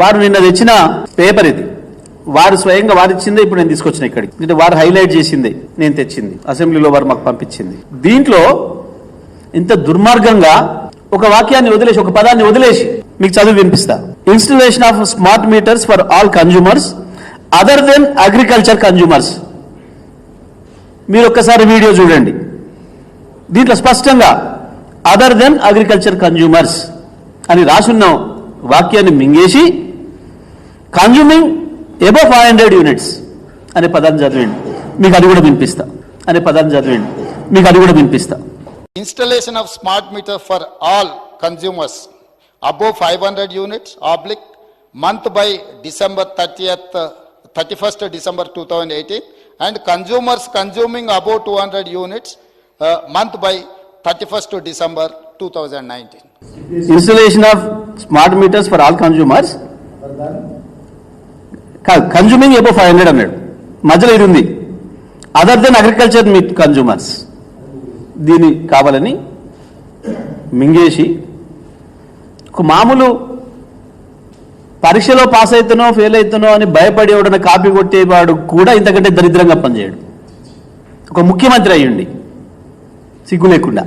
వారు నిన్న తెచ్చిన పేపర్ ఇది. వారు స్వయంగా వారిచ్చిందే ఇప్పుడు నేను తీసుకొచ్చిన ఇక్కడికి. అంటే వారు హైలైట్ చేసింది నేను తెచ్చింది. అసెంబ్లీలో వారు మాకు పంపించింది. దీంట్లో ఇంత దుర్మార్గంగా ఒక వాక్యాన్ని వదిలేసి ఒక పదాన్ని వదిలేసి మీకు చదువు వినిపిస్తా. Installation of smart meters for all consumers other than agriculture consumers మీరు ఒక్కసారి వీడియో చూడండి. దీంట్లో స్పష్టంగా అదర్ దెన్ అగ్రికల్చర్ కన్జ్యూమర్స్ అని రాసున్న వాక్యాన్ని మింగేసి consuming above five hundred units అనే పదాన్ని చదివింది మీకు అది కూడా వినిపిస్తా. అనే పదాన్ని చదివింది మీకు అది కూడా వినిపిస్తా. Installation of smart meter for all consumers above five hundred units oblique month by December thirtieth thirty first December two thousand eighteen and consumers consuming above two hundred units month by thirty first December two thousand nineteen installation of smart meters for all consumers కాదు consuming above five hundred అన్నాడు. మధ్యలో ఇది ఉంది. Other than agriculture meet consumers దీని కావాలని మింగేసి ఒక మామూలు పరీక్షలో పాస్ అవుతానో ఫెయిల్ అవుతానో అని భయపడి ఎవడన్నా కాపీ కొట్టేవాడు కూడా ఇంతకంటే దరిద్రంగా పనిచేయడు. ఒక ముఖ్యమంత్రి అయ్యుండి సిగ్గు లేకుండా.